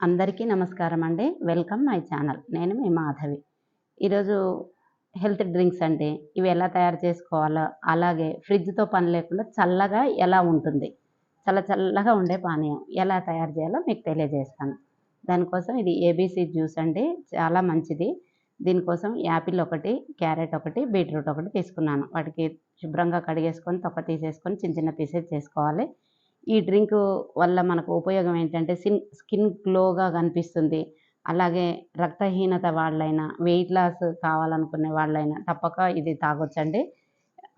అందరికీ నమస్కారం అండి. Welcome my channel. నేను మీ మాధవి. ఈరోజు హెల్త్ డ్రింక్స్ అండి ఇవి ఎలా తయారు చేసుకోవాలో అలాగే ఫ్రిడ్జ్తో పని లేకుండా చల్లగా ఎలా ఉంటుంది చల్ల చల్లగా ఉండే పానీయం ఎలా తయారు చేయాలో మీకు తెలియజేస్తాను. దానికోసం ఇది ఏబీసీ జ్యూస్ అండి. చాలా మంచిది. దీనికోసం యాపిల్ ఒకటి క్యారెట్ ఒకటి బీట్రూట్ ఒకటి తీసుకున్నాను. వాటికి శుభ్రంగా కడిగేసుకొని తొక్క తీసేసుకొని చిన్న చిన్న పీసెస్ చేసుకోవాలి. ఈ డ్రింక్ వల్ల మనకు ఉపయోగం ఏంటంటే స్కిన్ స్కిన్ గ్లోగా కనిపిస్తుంది. అలాగే రక్తహీనత వాళ్ళైనా వెయిట్ లాస్ కావాలనుకునే వాళ్ళైనా తప్పక ఇది తాగొచ్చండి.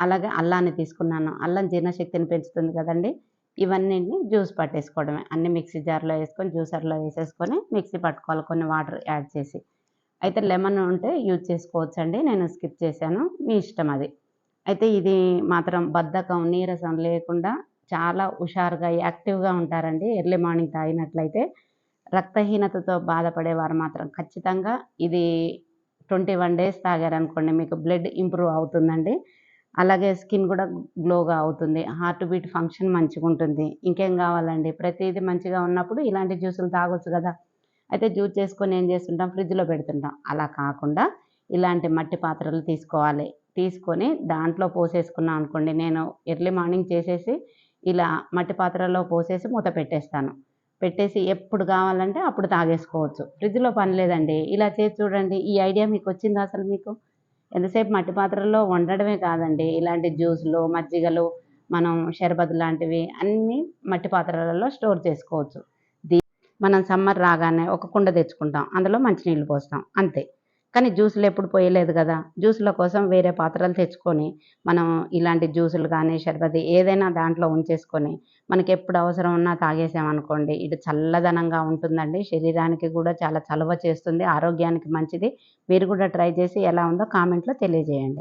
అలాగే అల్లాన్ని తీసుకున్నాను. అల్లం జీర్ణశక్తిని పెంచుతుంది కదండి. ఇవన్నీ జ్యూస్ పట్టేసుకోవడమే. అన్ని మిక్సీ జార్లో వేసుకొని జ్యూసర్లో వేసేసుకొని మిక్సీ పట్టుకోవాలి. కొన్ని వాటర్ యాడ్ చేసి. అయితే లెమన్ ఉంటే యూజ్ చేసుకోవచ్చండి. నేను స్కిప్ చేశాను. మీ ఇష్టం అది. అయితే ఇది మాత్రం బద్ధకం నీరసం లేకుండా చాలా హుషారుగా యాక్టివ్గా ఉంటారండి. ఎర్లీ మార్నింగ్ తాగినట్లయితే రక్తహీనతతో బాధపడేవారు మాత్రం. ఖచ్చితంగా ఇది ట్వంటీ వన్ డేస్ తాగారనుకోండి మీకు బ్లడ్ ఇంప్రూవ్ అవుతుందండి. అలాగే స్కిన్ కూడా గ్లోగా అవుతుంది. హార్ట్ బీట్ ఫంక్షన్ మంచిగా ఉంటుంది. ఇంకేం కావాలండి? ప్రతిదీ మంచిగా ఉన్నప్పుడు ఇలాంటి జ్యూసులు తాగొచ్చు కదా. అయితే జ్యూస్ చేసుకొని ఏం చేస్తుంటాం? ఫ్రిడ్జ్లో పెడుతుంటాం. అలా కాకుండా ఇలాంటి మట్టి పాత్రలు తీసుకోవాలి. తీసుకొని దాంట్లో పోసేసుకున్నాం అనుకోండి నేను ఎర్లీ మార్నింగ్ చేసేసి ఇలా మట్టి పాత్రలో పోసేసి మూత పెట్టేస్తాను. పెట్టేసి ఎప్పుడు కావాలంటే అప్పుడు తాగేసుకోవచ్చు. ఫ్రిడ్జ్లో పని లేదండి. ఇలా చేసి చూడండి. ఈ ఐడియా మీకు వచ్చిందా అసలు మీకు? ఎంతసేపు మట్టి పాత్రల్లో వండడమే కాదండి. ఇలాంటి జ్యూస్లు మజ్జిగలు మనం షర్బత్ లాంటివి అన్నీ మట్టి పాత్రలలో స్టోర్ చేసుకోవచ్చు. దీ మనం సమ్మర్ రాగానే ఒక కుండ తెచ్చుకుంటాం. అందులో మంచినీళ్ళు పోస్తాం. అంతే. కానీ జ్యూసులు ఎప్పుడు పోయలేదు కదా. జ్యూసుల కోసం వేరే పాత్రలు తెచ్చుకొని మనం ఇలాంటి జ్యూసులు కానీ షర్బతి ఏదైనా దాంట్లో ఉంచేసుకొని మనకి ఎప్పుడు అవసరం ఉన్నా తాగేసామనుకోండి ఇటు చల్లదనంగా ఉంటుందండి. శరీరానికి కూడా చాలా చలవ చేస్తుంది. ఆరోగ్యానికి మంచిది. మీరు కూడా ట్రై చేసి ఎలా ఉందో కామెంట్లో తెలియజేయండి.